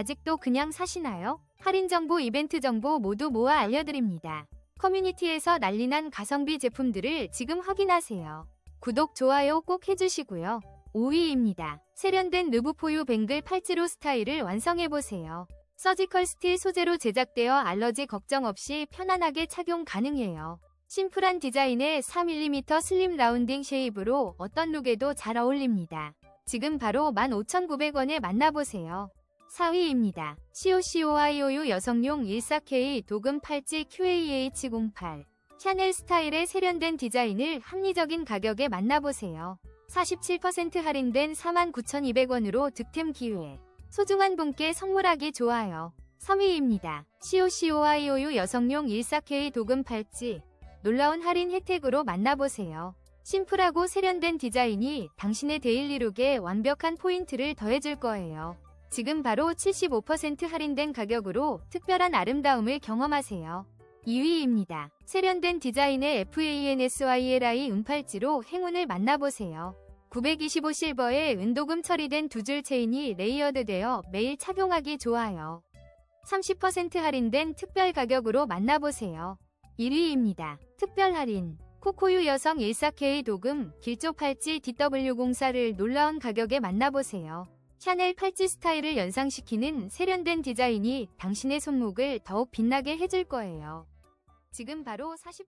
아직도 그냥 사시나요? 할인 정보, 이벤트 정보 모두 모아 알려드립니다. 커뮤니티에서 난리난 가성비 제품들을 지금 확인하세요. 구독, 좋아요 꼭 해주시고요. 5위입니다. 세련된 누브포유 뱅글 팔찌로 스타일을 완성해보세요. 서지컬 스틸 소재로 제작되어 알러지 걱정 없이 편안하게 착용 가능해요. 심플한 디자인의 4mm 슬림 라운딩 쉐입으로 어떤 룩에도 잘 어울립니다. 지금 바로 15,900원에 만나보세요. 4위입니다. COCOIOU 여성용 14K 도금 팔찌 QAH08 샤넬 스타일의 세련된 디자인을 합리적인 가격에 만나보세요. 47% 할인된 49,200원으로 득템 기회. 소중한 분께 선물하기 좋아요. 3위입니다. COCOIOU 여성용 14K 도금 팔찌 놀라운 할인 혜택으로 만나보세요. 심플하고 세련된 디자인이 당신의 데일리룩에 완벽한 포인트를 더해줄 거예요. 지금 바로 75% 할인된 가격으로 특별한 아름다움을 경험하세요. 2위입니다. 세련된 디자인의 FANSYLI 은팔찌로 행운을 만나보세요. 925 실버에 은도금 처리된 두 줄 체인이 레이어드되어 매일 착용하기 좋아요. 30% 할인된 특별 가격으로 만나보세요. 1위입니다. 특별 할인. 코코유 여성 14K 도금 길조 팔찌 DW04를 놀라운 가격에 만나보세요. 샤넬 팔찌 스타일을 연상시키는 세련된 디자인이 당신의 손목을 더욱 빛나게 해줄 거예요. 지금 바로 40%